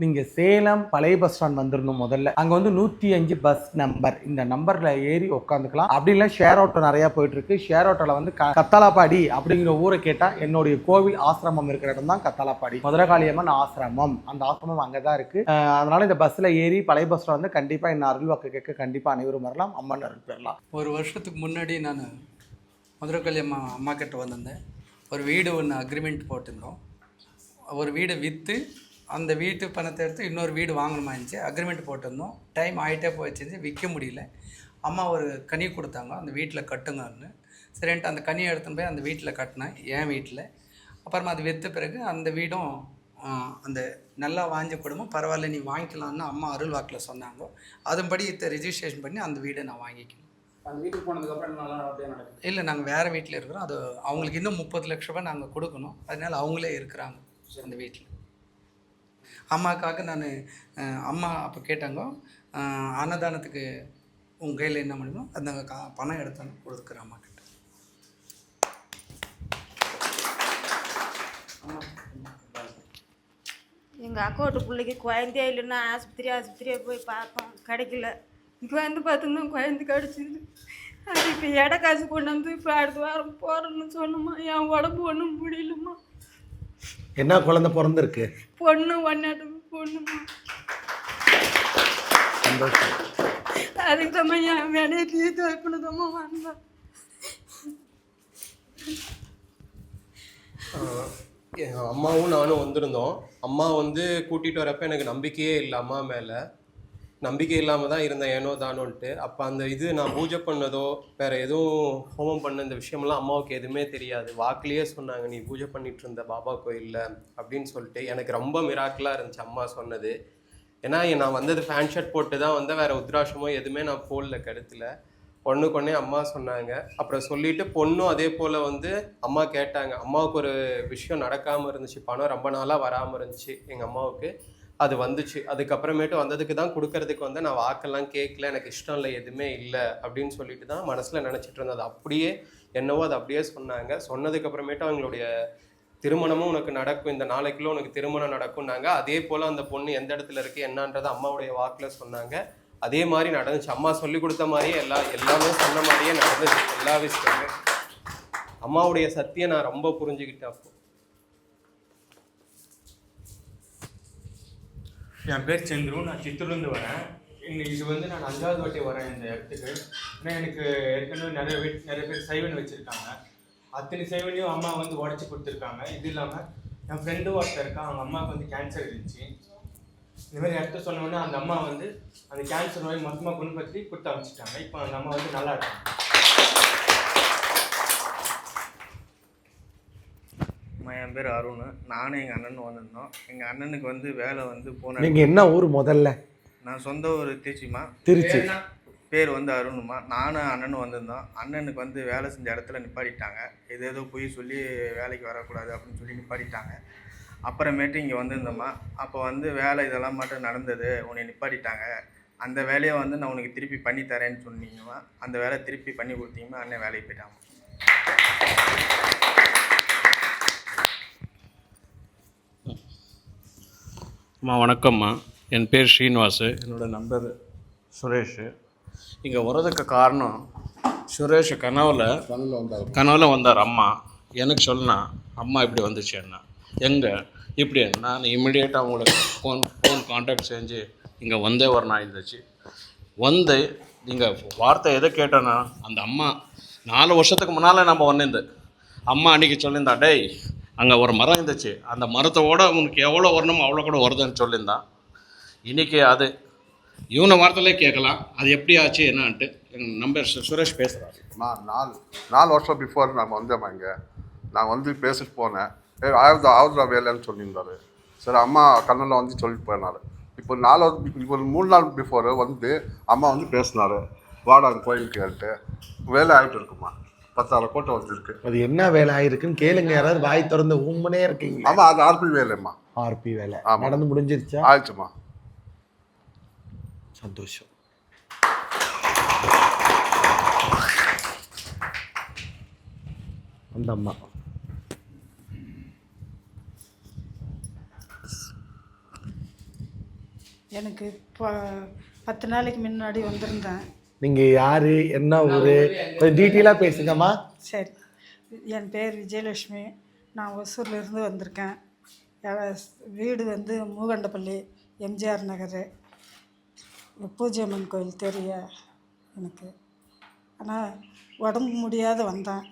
நீங்கள் சேலம் பழைய bus stand வந்துடணும் முதல்ல. அங்கே வந்து நூற்றி அஞ்சு பஸ் நம்பர் இந்த நம்பரில் ஏறி உட்காந்துக்கலாம் அப்படி இல்லை ஷேர் ஆட்டோ நிறையா போயிட்டுருக்கு. ஷேர் ஆட்டோவில் வந்து க- கத்தாலாப்பாடி அப்படிங்கிற ஊரை கேட்டால் என்னுடைய கோவில் ஆசிரமம் இருக்கிற இடம் தான் கத்தாலாப்பாடி மதுரகாளியம்மன் ஆசிரமம். அந்த ஆசிரமம் அங்கே தான் இருக்குது அதனால் இந்த பஸ்ஸில் ஏறி பழைய பஸ் ஸ்டாண்ட் வந்து கண்டிப்பாக என்ன அருள்வாக்கு கேட்க கண்டிப்பாக அனைவரும் வரலாம். அம்மன் அருள் பெறலாம். ஒரு வருஷத்துக்கு முன்னாடி நான் மதுரக்கல்லி அம்மா அம்மா கிட்ட வந்திருந்தேன். ஒரு வீடு ஒன்று அக்ரிமெண்ட் போட்டிருந்தோம். ஒரு வீடை விற்று அந்த வீட்டு பணத்தை எடுத்து இன்னொரு வீடு வாங்கணுமா இருந்துச்சு. அக்ரிமெண்ட் போட்டிருந்தோம். டைம் ஆகிட்டே போயிடுச்சு விற்க முடியல. அம்மா ஒரு கனி கொடுத்தாங்க. அந்த வீட்டில் கட்டுங்கன்னு. சரின்ட்டு அந்த கனியை எடுத்துன்னு போய் அந்த வீட்டில் கட்டினேன். என் வீட்டில். அப்புறமா அது விற்ற பிறகு அந்த வீடும் அந்த நல்லா வாஞ்ச குடும்பம் பரவாயில்ல நீ வாங்கிக்கலாம்னு அம்மா அருள் வாக்கில் சொன்னாங்க. அதன்படி இதை ரிஜிஸ்ட்ரேஷன் பண்ணி அந்த வீடை நான் வாங்கிக்கணும் அந்த வீட்டுக்கு போனதுக்கப்புறம் நல்லா அப்படியே நடக்குது? இல்லை நாங்கள் வேறு வீட்டில் இருக்கிறோம். அது அவங்களுக்கு இன்னும் முப்பது லட்ச ரூபாய் நாங்கள் கொடுக்கணும். அதனால அவங்களே இருக்கிறாங்க அந்த வீட்டில். அம்மாக்காக நான் அம்மா அப்போ கேட்டாங்க அன்னதானத்துக்கு உங்கள் கையில் என்ன முடியுமோ அந்த கா பணம் எடுத்தாங்க கொடுக்குற அம்மா கிட்ட. எங்கள் அக்காவோட பிள்ளைக்கு குழந்தையே இல்லைன்னா ஆஸ்பத்திரி ஆஸ்பத்திரியாக போய் பார்ப்போம். கிடைக்கல. இப்போ வந்து பார்த்தோம்னா குழந்தை கிடச்சிது அது இப்போ இட காசு கொண்டு வந்து இப்போ அடுத்த வாரம் போகிறேன்னு சொன்னோம்மா என் உடம்பு ஒன்றும் முடியலம்மா. என்ன குழந்தை பிறந்திருக்கு? பொண்ணு ஒன்னாட்டு பொண்ணுமா சந்தோஷம். அதுக்கு தான் என் வேலையை தீர்த்து வந்தேன் ஆஹ் என் அம்மாவும் நானும் வந்திருந்தோம். அம்மா வந்து கூட்டிகிட்டு வரப்ப எனக்கு நம்பிக்கையே இல்லை அம்மா மேலே. நம்பிக்கை இல்லாமல் தான் இருந்தேன் ஏனோ தானோன்ட்டு. அப்போ அந்த இது நான் பூஜை பண்ணதோ வேறு எதுவும் ஹோமம் பண்ண இந்த விஷயமெல்லாம் அம்மாவுக்கு எதுவுமே தெரியாது. வாக்குலேயே சொன்னாங்க நீ பூஜை பண்ணிட்டு இருந்த பாபா கோயிலில் அப்படின்னு சொல்லிட்டு. எனக்கு ரொம்ப மிராக்கலாக இருந்துச்சு அம்மா சொன்னது. ஏன்னா நான் வந்தது ஃபேன் ஷர்ட் போட்டு தான் வந்தேன் வேறு உத்ராஷமோ எதுவுமே நான் போடல கருத்தில் பொண்ணுக்கு ஒன்னே அம்மா சொன்னாங்க. அப்புறம் சொல்லிட்டு பொண்ணும் அதே போல் வந்து அம்மா கேட்டாங்க. அம்மாவுக்கு ஒரு விஷயம் நடக்காமல் இருந்துச்சு பணம் ரொம்ப நாளாக வராமல் இருந்துச்சு எங்கள் அம்மாவுக்கு. அது வந்துச்சு. அதுக்கப்புறமேட்டு வந்ததுக்கு தான் கொடுக்கறதுக்கு வந்து நான் வாக்கெல்லாம் கேட்கல. எனக்கு இஷ்டம் இல்லை எதுவுமே இல்லை அப்படின்னு சொல்லிட்டு தான் மனசில் நினச்சிட்டு இருந்தது. அப்படியே என்னவோ அது அப்படியே சொன்னாங்க. சொன்னதுக்கப்புறமேட்டு அவங்களுடைய திருமணமும் உனக்கு நடக்கும். இந்த நாளைக்குள்ள உனக்கு திருமணம் நடக்கும்னாங்க. அதே போல் அந்த பொண்ணு எந்த இடத்துல இருக்குது என்னன்றது அம்மாவுடைய வாக்கில் சொன்னாங்க. அதே மாதிரி நடந்துச்சு. அம்மா சொல்லி கொடுத்த மாதிரியே எல்லா எல்லாமே சொன்ன மாதிரியே நடந்துச்சு. எல்லா விஷயமே அம்மாவுடைய சத்தியை நான் ரொம்ப புரிஞ்சுக்கிட்டேன் அப்போ. என் பேர் சந்துரு நான் சித்தூர்லேருந்து வரேன். இது வந்து நான் அஞ்சாவது வாட்டி வரேன் இந்த இடத்துக்கு. ஏன்னா எனக்கு ஏற்கனவே நிறைய வீட் நிறைய பேர் சைவன் வச்சுருக்காங்க. அத்தனை சைவனையும் அம்மா வந்து உடச்சி கொடுத்துருக்காங்க. இது இல்லாமல் என் ஃப்ரெண்டும் ஒருத்தர் இருக்கான். அவங்க அம்மாவுக்கு வந்து கேன்சர் இருந்துச்சு. இந்த மாதிரி இடத்த சொன்ன உடனே அந்த அம்மா வந்து அந்த கேன்சர் நோய் மொத்தமாக குணப்படுத்தி கொடுத்து அமைச்சிட்டாங்க இப்போ அந்த அம்மா வந்து நல்லா இருக்காங்க. என் பேர் அருண். நானும் எங்கள் அண்ணனும் வந்திருந்தோம். எங்கள் அண்ணனுக்கு வந்து வேலை வந்து போன நீங்க என்ன ஊர் முதல்ல? நான் சொந்த ஊர் திருச்சிம்மா. திருச்சி. பேர் வந்து அருணுமா நானும் அண்ணனும் வந்திருந்தோம். அண்ணனுக்கு வந்து வேலை செஞ்ச இடத்துல நிப்பாட்டிட்டாங்க. ஏதோ ஏதோ பொய் சொல்லி வேலைக்கு வரக்கூடாது அப்படின்னு சொல்லி நிப்பாட்டிட்டாங்க. அப்புறமேட்டு இங்கே வந்திருந்தோம்மா. அப்போ வந்து வேலை இதெல்லாம் மட்டும் நடந்தது. உன்னை நிப்பாட்டிட்டாங்க. அந்த வேலையை வந்து நான் உனக்கு திருப்பி பண்ணி தரேன்னு சொன்னீங்கம்மா. அந்த வேலை திருப்பி பண்ணி கொடுத்தீங்கம்மா. அண்ணன் வேலைக்கு போயிட்டாங்க அம்மா வணக்கம்மா. என் பேர் ஸ்ரீனிவாசு. என்னோட நம்பர் சுரேஷ். இங்கே வர்றதுக்கு காரணம் சுரேஷ் கனவுல கனவுல வந்தார். அம்மா. எனக்கு சொன்னா அம்மா இப்படி வந்துச்சு என்ன எங்கே? இப்படி நான் இமிடியேட்டாக அவங்களுக்கு ஃபோன் ஃபோன் காண்டாக்ட் செஞ்சு இங்கே வந்தே ஒரு நாள் இருந்துச்சு. வந்து நீங்கள் வார்த்தை எதை கேட்டேன்னா அந்த அம்மா நாலு வருஷத்துக்கு முன்னால் நம்ம வந்திருந்து அம்மா அன்றைக்கி சொல்லியிருந்தா டேய் அங்கே ஒரு மரம் இருந்துச்சு. அந்த மரத்தோட உனக்கு எவ்வளோ வரணுமோ அவ்வளோ கூட வருதுன்னு சொல்லியிருந்தான் இன்றைக்கி அது இவனை வார்த்தையிலே கேட்கலாம். அது எப்படி ஆச்சு என்னான்ட்டு. எங்கள் நம்பர் சுரேஷ் பேசுகிறாரு நான் நாலு நாலு வருஷம் பிஃபோர் நாங்கள் வந்தேம்மா இங்கே? நான் வந்து பேசிட்டு போனேன். ஏ ஆயுதா ஆயுதா வேலைன்னு சொல்லியிருந்தாரு. சரி அம்மா கண்ணில் வந்து சொல்லிட்டு போயினாரு. இப்போ நாலு இப்போ மூணு நாள் பிஃபோர் வந்து அம்மா வந்து பேசினாரு. வாடா கோயிலுக்கு கேட்டு. வேலை ஆகிட்டு இருக்குமா? பத்தாயிரம் கோட்டை வந்துருக்கு. அது என்ன வேலை ஆயிருக்குன்னு கேளுங்க யாராவது வாய் திறந்து உண்மனே இருக்கீங்க ஆமாம் அது ஆர்பி வேலைம்மா. ஆர்பி வேலை. ஆமா. நடந்து முடிஞ்சிருச்சா? ஆயிடுச்சுமா சந்தோஷம். அந்த அம்மா. எனக்கு இப்போ பத்து நாளைக்கு முன்னாடி வந்திருந்தேன். நீங்கள் யார்? என்ன ஊர்? கொஞ்சம் டீட்டெயிலாக பேசுங்கம்மா. சரி. என் பேர் விஜயலட்சுமி. நான் ஒசூர்லேருந்து வந்திருக்கேன். வீடு வந்து மூகண்டப்பள்ளி எம்ஜிஆர் நகர். பூஜை அம்மன் கோயில் தெரிய எனக்கு. ஆனால் உடம்பு முடியாத வந்தேன்.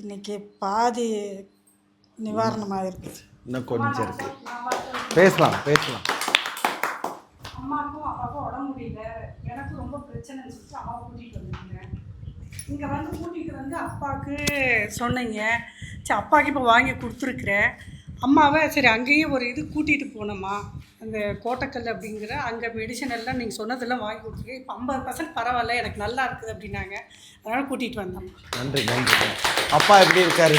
இன்றைக்கி பாதி நிவாரணமாக இருக்குது இன்னும் கொஞ்சம் இருக்கு. பேசலாம் பேசலாம். அம்மாவுக்கும் அப்பாவுக்கும் உடம்பு முடியல. பிரச்சனைன்னு சொல்லிட்டு அம்மாவை கூட்டிகிட்டு வந்திருந்தேன் இங்கே வந்து கூட்டிகிட்டு வந்து அப்பாவுக்கு சொன்னீங்க. சரி அப்பாவுக்கு இப்போ வாங்கி கொடுத்துருக்குறேன் அம்மாவை சரி அங்கேயும் ஒரு இது கூட்டிகிட்டு போனோம்மா அந்த கோட்டக்கல் அப்படிங்கிற அங்கே மெடிசன் எல்லாம் நீங்கள் சொன்னதெல்லாம் வாங்கி கொடுத்துருக்கேன் இப்போ ஐம்பது பர்சன்ட் பரவாயில்ல எனக்கு நல்லா இருக்குது அப்படின்னாங்க. அதனால் கூட்டிகிட்டு வந்தோம்மா நன்றி நன்றி அப்பா எப்படி இருக்காரு?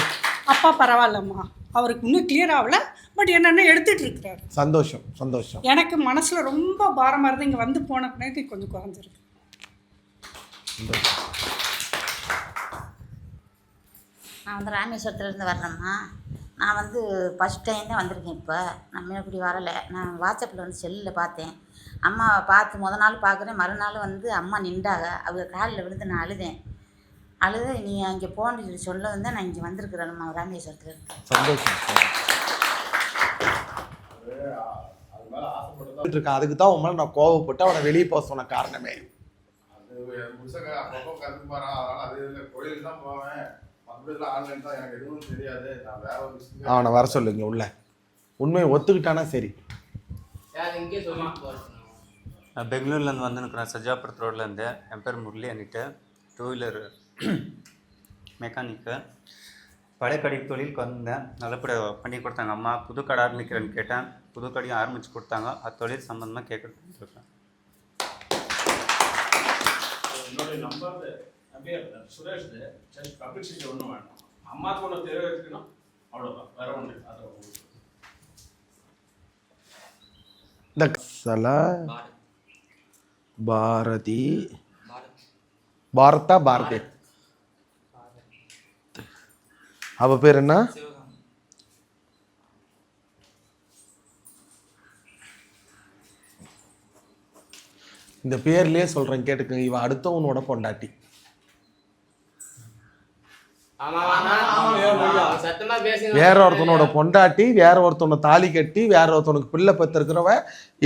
அப்பா பரவாயில்லம்மா. அவருக்கு இன்னும் கிளியர் ஆகல பட் என்னென்ன எடுத்துகிட்டு இருக்கிறாரு. சந்தோஷம் சந்தோஷம். எனக்கு மனசில் ரொம்ப பாரமாக இருந்து இங்கே வந்து போன பின்னாடி கொஞ்சம் குறைஞ்சிருக்கு. நான் வந்து ராமேஸ்வரத்துலேருந்து வர்றேம்மா. நான் வந்து ஃபஸ்ட் டைம் தான் வந்திருக்கேன் இப்போ. நான் முன்னாடி வரலை. நான் வாட்ஸ்அப்பில் வந்து செல்லில் பார்த்தேன். அம்மாவை பார்த்து முத நாள் பார்க்குறேன். மறுநாள் வந்து அம்மா நின்றாக அவங்க காலில் விழுந்து நான் அழுதேன். அழுது நீ அங்கே போன்னு சொல்லி சொல்ல வந்து நான் இங்கே வந்திருக்கிறேன்ம்மா ராமேஸ்வரத்தில் சந்தோஷம். இருக்கான் அதுக்கு தான் உன் மேலே நான் கோவப்பட்டு அவனை வெளியே போக சொன்ன காரணமே. புருஷங்க அப்பப்போ போகிறான் அதனால் அது இல்லை கோயிலுக்கு தான் போவேன். மற்றபடிலாம் ஆன்லைன் தான். எனக்கு எதுவும் தெரியாது. நான் வேற ஒரு விஷயம் அவனை வர சொல்லுங்க உள்ள. உண்மையை ஒத்துக்கிட்டானா சரி. நான் பெங்களூர்லேருந்து வந்துருக்கிறேன் சஜாபுரத் ரோட்லேருந்து என் பேர் முரளி அன்னிட்டு டூ வீலர் மெக்கானிக்கு பழையக்கடை தொழிலுக்கு வந்தேன். நல்லபடியாக பண்ணி கொடுத்தாங்க. அம்மா புது கடை ஆரம்பிக்கிறேன்னு கேட்டேன். புது கடையும் ஆரம்பித்து கொடுத்தாங்க. அது தொழில் சம்மந்தமாக கேட்குறது என்னுடைய நம்பர் அப்படியே சுரேஷ் சரி பப்ளிசிட்டி ஒன்றும் வேண்டாம் அம்மாவுக்கு ஒன்று தெரிய வச்சுக்கணும் அவ்வளோதான் வேற ஒன்று அதை சல பாரதி பாரதா. பாரதி. அவ பேர் என்ன? இந்த பேர்லயே சொல்றேன் கேட்டுக்கங்க இவன் அடுத்தவனோட பொண்டாட்டி. வேற ஒருத்தனோட பொண்டாட்டி வேற ஒருத்தனை தாலி கட்டி வேற ஒருத்தனுக்கு பிள்ளை பெற்றிருக்கிறவ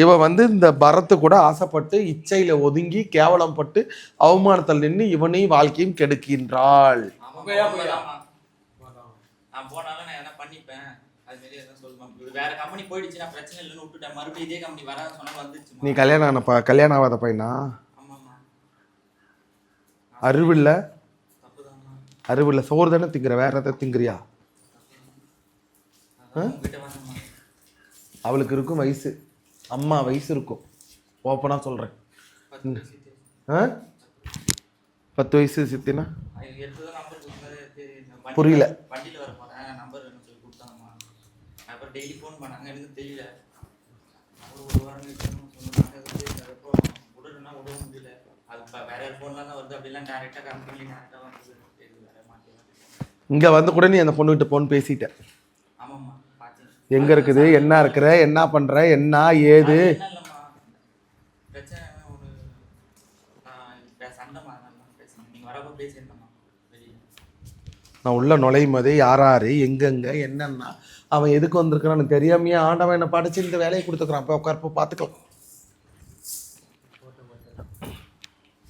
இவ வந்து இந்த பரத்து கூட ஆசைப்பட்டு இச்சையில ஒதுங்கி கேவலம் பட்டு அவமானத்தில் நின்று இவனையும் வாழ்க்கையும் கெடுக்கின்றாள். நான் போனாலும் நான் என்ன பண்ணிப்பேன். எதாவது நீ கல்யாணம் ஆனப்பா கல்யாணம் ஆகாத பையனா? தப்புதாம்மா. அறிவில்ல சோறு தானே திங்கிற? வேற எதை திங்கிறியா? அவளுக்கு இருக்கும் வயசு. அம்மா வயசு இருக்கும். ஓப்பனா சொல்றேன். பத்து வயசு ஆ? பத்து வயசு சித்தினா? புரியல. வண்டியில வர போறேன் நம்பர் வேணும்னு சொல்லி கொடுத்தாங்கம்மா டெய்லி ஃபோன் பண்ணாங்க எனக்கு தெரியல. ஒரு ஒரு வாரம் சொன்னாங்க அதுக்கப்புறம் விடுறேன்னா விடவும் முடியல. அது இப்போ வேற ஃபோன்லாம் தான் வருது. அப்படிலாம் டேரெக்டாக கம்பெனி டேரெக்டாக வந்து இங்க வந்து கூட நீ அந்த பொண்ணுகிட்ட போன் பேசிட்ட ஆமாம்மா எங்க இருக்குது? என்ன இருக்கிற? என்ன பண்ற? என்ன? ஏது? சண்டைமா அதனால பேசுறேன். நீங்கள் வரப்போ பேசியிருந்தேம்மா வெளியே. நான் உள்ளே நுழையும் போதே யார் எங்கெங்கே என்னென்னா அவன் எதுக்கு வந்திருக்கிறான்னு தெரியாமையே ஆண்டவன் என்னை படிச்சு இந்த வேலையை கொடுத்துக்கிறான். போய் உட்கார்ப்ப பார்த்துக்கலாம்.